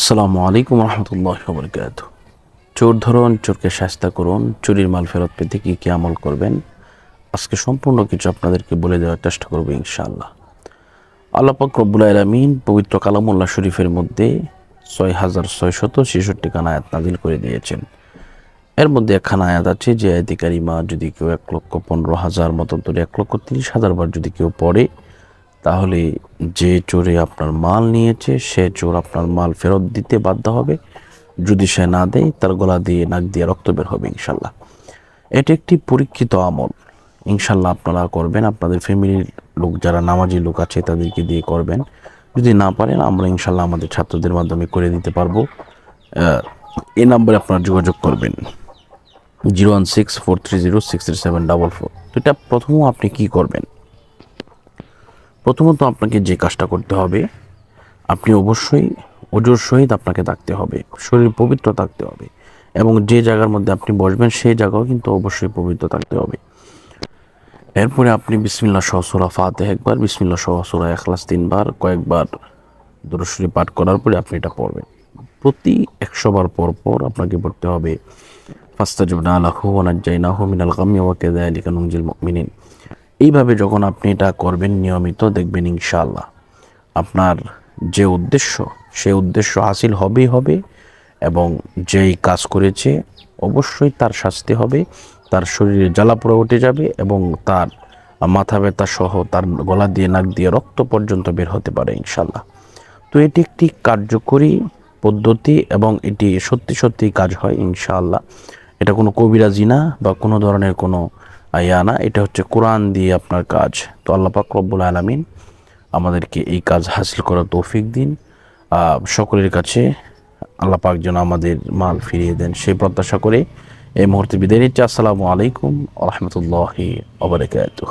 আসসালামু আলাইকুম রহমতুল্লাহ বরকাত চোর ধরুন, চোরকে শাস্তা করুন, চুরির মাল ফেরত পেতে কী কী আমল করবেন? আজকে সম্পূর্ণ কিছু আপনাদেরকে বলে দেওয়ার চেষ্টা করব ইনশাআল্লাহ। আল্লাপাক রব্বুল আলমিন পবিত্র কালামুল্লাহ শরীফের মধ্যে ছয় হাজার ছয়শত ছেষট্টি খান আয়াত নাজিল করে দিয়েছেন। এর মধ্যে একখানা আয়াত আছে যে আয়াতিকারী মা যদি কেউ এক লক্ষ পনেরো হাজার মতন ধরে এক লক্ষ তিরিশ হাজার বার যদি কেউ পড়ে তাহলে যে চোরে আপনার মাল নিয়েছে, সে চোর আপনার মাল ফেরত দিতে বাধ্য হবে। যদি সে না দেয়, তার গলা দিয়ে, নাক দিয়ে রক্ত বের হবে ইনশাল্লাহ এটি একটি পরীক্ষিত আমল। ইনশাল্লাহ আপনারা করবেন। আপনাদের ফ্যামিলির লোক, যারা নামাজি লোক আছে, তাদেরকে দিয়ে করবেন। যদি না পারেন, আমরা ইনশাল্লাহ আমাদের ছাত্রদের মাধ্যমে করে দিতে পারব। এই নাম্বারে আপনারা যোগাযোগ করবেন। Zero one six four three zero six three seven double four. এটা প্রথম আপনি কী করবেন? প্রথমত আপনাকে যে কাজটা করতে হবে, আপনি অবশ্যই ওজোর সহিত আপনাকে থাকতে হবে, শরীর পবিত্র থাকতে হবে এবং যে জায়গার মধ্যে আপনি বসবেন সেই জায়গাও কিন্তু অবশ্যই পবিত্র থাকতে হবে। এরপরে আপনি বিসমিল্লা সহসুরা ফাতে একবার বিসমিল্লা সহসুরা এখলাস তিনবার, কয়েকবার দরশরী পাঠ করার পরে আপনি এটা পড়বেন। প্রতি একশো বার পর পর আপনাকে পড়তে হবে, ফাস্তাজবনা আলাহু ওয়ানাজ্জাইনাহু মিনাল গাম্মি ওয়া কাযালিকা নুনজিল মুমিনিন। এইভাবে যখন আপনি এটা করবেন নিয়মিত, দেখবেন ইনশাআল্লাহ আপনার যে উদ্দেশ্য, সেই উদ্দেশ্য হাসিল হবেই হবে এবং যেই কাজ করেছে অবশ্যই তার শাস্তি হবে, তার শরীরে জ্বালা পোড়া উঠে যাবে এবং তার মাথা ব্যথা সহ তার গলা দিয়ে, নাক দিয়ে রক্ত পর্যন্ত বের হতে পারে ইনশাল্লাহ তো এটি একটি কার্যকরী পদ্ধতি এবং এটি সত্যি সত্যি কাজ হয় ইনশাআল্লাহ। এটা কোনো কবিরাজি না বা কোনো ধরনের কোনো ইয়া না এটা হচ্ছে কোরআন দিয়ে আপনার কাজ। তো আল্লাহ পাক রব্বুল আলমিন আমাদেরকে এই কাজ হাসিল করার তৌফিক দিন। সকলের কাছে আল্লাহ পাক যেন আমাদের মাল ফিরিয়ে দেন। সেই প্রত্যাশা করে এই মুহূর্তে বিদায় নিচ্ছি। আসসালামু আলাইকুম রহমতুল্লাহি ওবরাকাতুহ